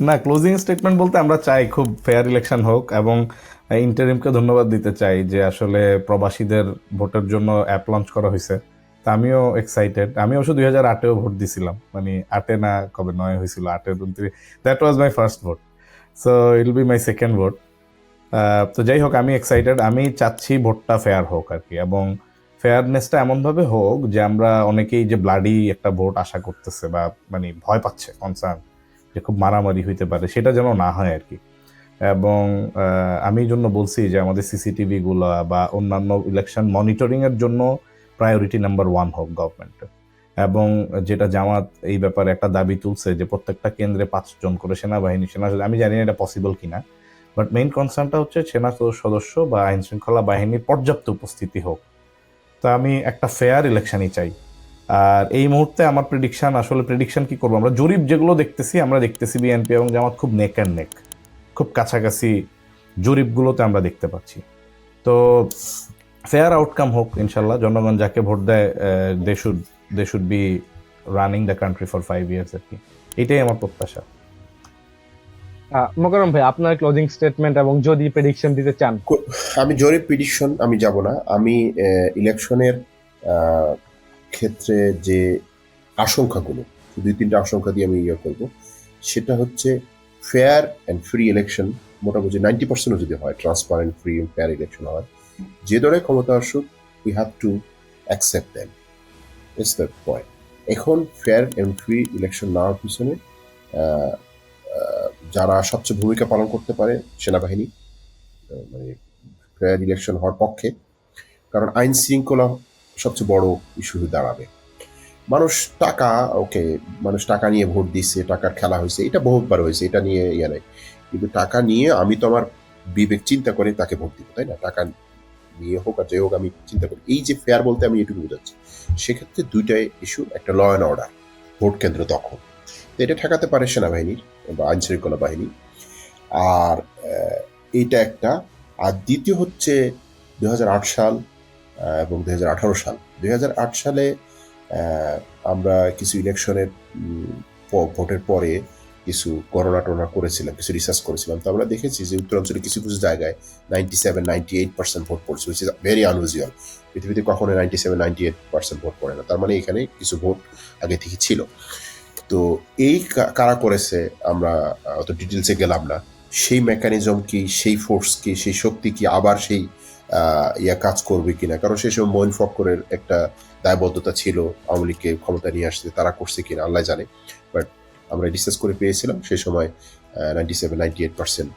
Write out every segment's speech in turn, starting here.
না closing statement বলতে আমরা চাই খুব ফেয়ার ইলেকশন হোক এবং ইন্টারিমকে ধন্যবাদ দিতে চাই যে আসলে প্রবাসীদের ভোটের জন্য অ্যাপ লঞ্চ করা হয়েছে তা আমিও এক্সাইটেড আমি অবশ্য দুই হাজার আটেও ভোট দিছিলাম। মানে আটে না, কবে নয় হয়েছিল আটের উনত্রিশ। That was my first vote so I'll be my second vote তো যাই হোক, আমি এক্সাইটেড আমি চাচ্ছি ভোটটা ফেয়ার হোক আর কি। এবং ফেয়ারনেসটা এমনভাবে হোক যে আমরা অনেকেই যে ব্লাডি একটা ভোট আশা করতেছে বা মানে ভয় পাচ্ছে কনসার্ন যে খুব মারামারি হইতে পারে, সেটা যেন না হয় আর কি। এবং আমি এই জন্য বলছি যে আমাদের সিসিটিভি গুলা বা অন্যান্য ইলেকশন মনিটরিংয়ের জন্য প্রায়োরিটি নাম্বার ওয়ান হোক গভর্নমেন্টের এবং যেটা জামাত এই ব্যাপারে একটা দাবি তুলছে যে প্রত্যেকটা কেন্দ্রে পাঁচজন করে সেনাবাহিনী, সেনা আমি জানি না এটা পসিবল কিনা। বাট মেইন কনসার্নটা হচ্ছে সেনা সদস্য বা আইন শৃঙ্খলা বাহিনীর পর্যাপ্ত উপস্থিতি হোক। তা আমি একটা ফেয়ার ইলেকশনই চাই। আর এই মুহূর্তে আমার প্রেডিকশন আসলে প্রেডিকশন কি করব? আমরা জরিপ যেগুলো দেখতেছি আমরা দেখতেছি বিএনপি এবং জামাত খুব নেক অ্যান্ড নেক খুব কাছাকাছি জরিপগুলোতে আমরা দেখতে পাচ্ছি। তো ফেয়ার আউটকাম হোক ইনশাল্লাহ। জনগণ যাকে ভোট দেয় they should they should be running the country for five years আর কি। এটাই আমার প্রত্যাশা। আহ, মোকাররম ভাই আপনার ক্লোজিং স্টেটমেন্ট এবং যদি প্রেডিকশন দিতে চান। আমি জরিপ প্রিডিকশন আমি যাব না। আমি ইলেকশনের ক্ষেত্রে যে আশঙ্কাগুলো, দুই তিনটা আশঙ্কা দিয়ে আমি ইয়ে করব, সেটা হচ্ছে ফেয়ার অ্যান্ড ফ্রি ইলেকশন মোটামুটি নাইনটি পার্সেন্টও যদি হয় transparent free and fair election হয়, যে দলে ক্ষমতা আসুক we have to accept them it's the point এখন ফেয়ার অ্যান্ড ফ্রি ইলেকশন না পিছনে যারা সবচেয়ে ভূমিকা পালন করতে পারে সেনাবাহিনী মানে ফেয়ার ইলেকশন হওয়ার পক্ষে, কারণ আইন শৃঙ্খলা সবচেয়ে বড় ইস্যু হয়ে দাঁড়াবে। মানুষ টাকা, ওকে, মানুষ টাকা নিয়ে ভোট দিচ্ছে টাকার খেলা হয়েছে, এটা বহুতবার হয়েছে, এটা নিয়ে ইয়ে নেই। কিন্তু টাকা নিয়ে আমি তো আমার বিবেক চিন্তা করে তাকে ভোট দিব, তাই না? টাকা নিয়ে হোক আর যে হোক, আমি চিন্তা করি। এই যে ফেয়ার বলতে আমি এটুকু বোঝাচ্ছি, সেক্ষেত্রে দুইটাই ইস্যু একটা ল অ্যান্ড অর্ডার ভোট কেন্দ্র দখল। তো এটা ঠেকাতে পারে সেনাবাহিনীর বা আইন শৃঙ্খলা বাহিনী আর এইটা একটা। আর দ্বিতীয় হচ্ছে দু হাজার আট সাল এবং দু হাজার আঠারো সাল। দুই হাজার আট সালে আমরা কিছু ইলেকশনের ভোটের পরে কিছু করোনা টোনা করেছিলাম, কিছু রিসার্চ করেছিলাম। তো আমরা দেখেছি যে উত্তরাঞ্চলে কিছু কিছু জায়গায় ninety seven ninety eight percent vote পড়ছে উইচ ইজ ভেরি আনইউজুয়াল পৃথিবীতে কখনো ninety seven ninety eight percent vote পড়ে না। তার মানে এখানে কিছু ভোট আগে থেকে ছিল। তো এই কারা করেছে, আমরা, অত ডিটেলসে গেলাম না। সেই মেকানিজম কি, সেই ফোর্স কি, সেই শক্তি কি, আবার সেই ইয়া কাজ করবে কিনা। কারণ সেই সময় মইন ফক্করের একটা দায়বদ্ধতা ছিল আওয়ামী লীগকে ক্ষমতা নিয়ে আসতে, তারা করছে কিনা আল্লাহ জানে। বাট আমরা ডিসকাস করে পেয়েছিলাম, সেই সময় ninety seven ninety eight percent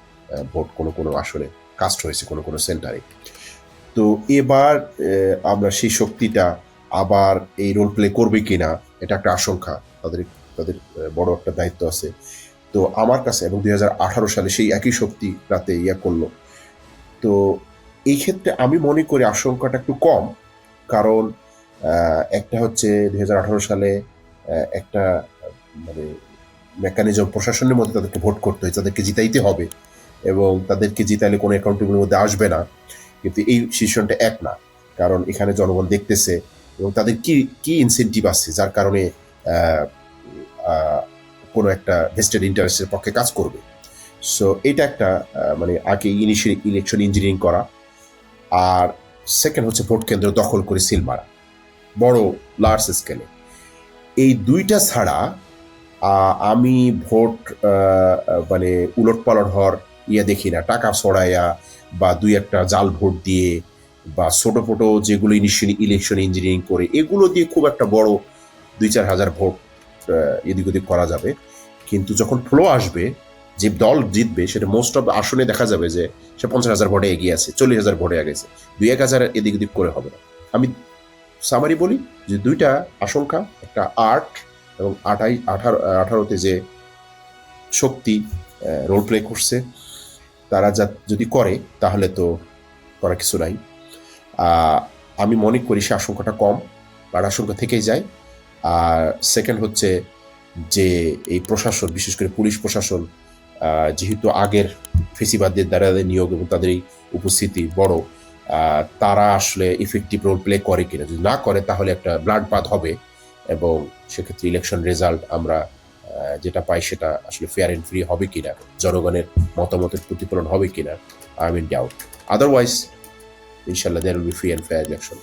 vote কোনো কোনো আসনে কাস্ট হয়েছে, কোনো কোনো সেন্টারে তো এবার আমরা সেই শক্তিটা আবার এই রোল প্লে করবে কিনা, এটা একটা আশঙ্কা। তাদের তাদের বড় একটা দায়িত্ব আছে। তো আমার কাছে, এবং দু হাজার আঠারো সালে সেই একই শক্তি রাতে ইয়া করল। তো এই ক্ষেত্রে আমি মনে করি আশঙ্কাটা একটু কম, কারণ একটা হচ্ছে দু হাজার আঠেরো সালে একটা মানে মেকানিজম প্রশাসনের মধ্যে তাদেরকে ভোট করতে হয় তাদেরকে জিতাইতে হবে এবং তাদেরকে জিতাইলে কোনো অ্যাকাউন্টেবলের মধ্যে আসবে না। কিন্তু এই সিচুয়েশনটা এক না, কারণ এখানে জনগণ দেখতেছে এবং তাদের কি কি ইনসেন্টিভ আছে যার কারণে কোনো একটা ভেস্টেড ইন্টারেস্টের পক্ষে কাজ করবে। সো এটা একটা মানে আগে ইনিশিয়াল ইলেকশন ইঞ্জিনিয়ারিং করা আর সেকেন্ড হচ্ছে ভোট কেন্দ্র দখল করে সিল মারা বড় লার্জ স্কেলে এই দুইটা ছাড়া আমি ভোট মানে উলট পালট হওয়ার ইয়ে দেখি না। টাকা সরাইয়া বা দুই একটা জাল ভোট দিয়ে বা ছোটো ফোটো যেগুলো ইলেকশন ইঞ্জিনিয়ারিং করে, এগুলো দিয়ে খুব একটা বড় দুই চার হাজার ভোট এদিক ওদিক করা যাবে। কিন্তু যখন ফ্লো আসবে যে দল জিতবে সেটা মোস্ট অফ আসনে দেখা যাবে যে সে পঞ্চাশ হাজার ভোটে এগিয়ে আছে, চল্লিশ হাজার ভোটে এগিয়েছে দুই এক হাজার এদিক ওদিক করে হবে না। আমি সামারি বলি যে দুইটা আশঙ্কা, একটা আট এবং আঠাই, আঠারো, আঠারোতে যে শক্তি রোল প্লে করছে, তারা যা, যদি করে তাহলে তো করার কিছু নাই। আমি মনে করি সে আশঙ্কাটা কম, আর আশঙ্কা থেকেই যায়। আর সেকেন্ড হচ্ছে যে এই প্রশাসন, বিশেষ করে পুলিশ প্রশাসন যেহেতু আগের ফেসিবাদদের দ্বারা নিয়োগ এবং তাদের এই উপস্থিতি বড় তারা আসলে ইফেক্টিভ রোল প্লে করে কিনা। যদি না করে, তাহলে একটা ব্লাড পাত হবে এবং সেক্ষেত্রে ইলেকশন রেজাল্ট আমরা যেটা পাই সেটা আসলে ফেয়ার অ্যান্ড ফ্রি হবে কিনা, জনগণের মতামতের প্রতিফলন হবে কিনা আই মিন ডাউট আদারওয়াইজ ইনশাল্লাহ there will be free and fair election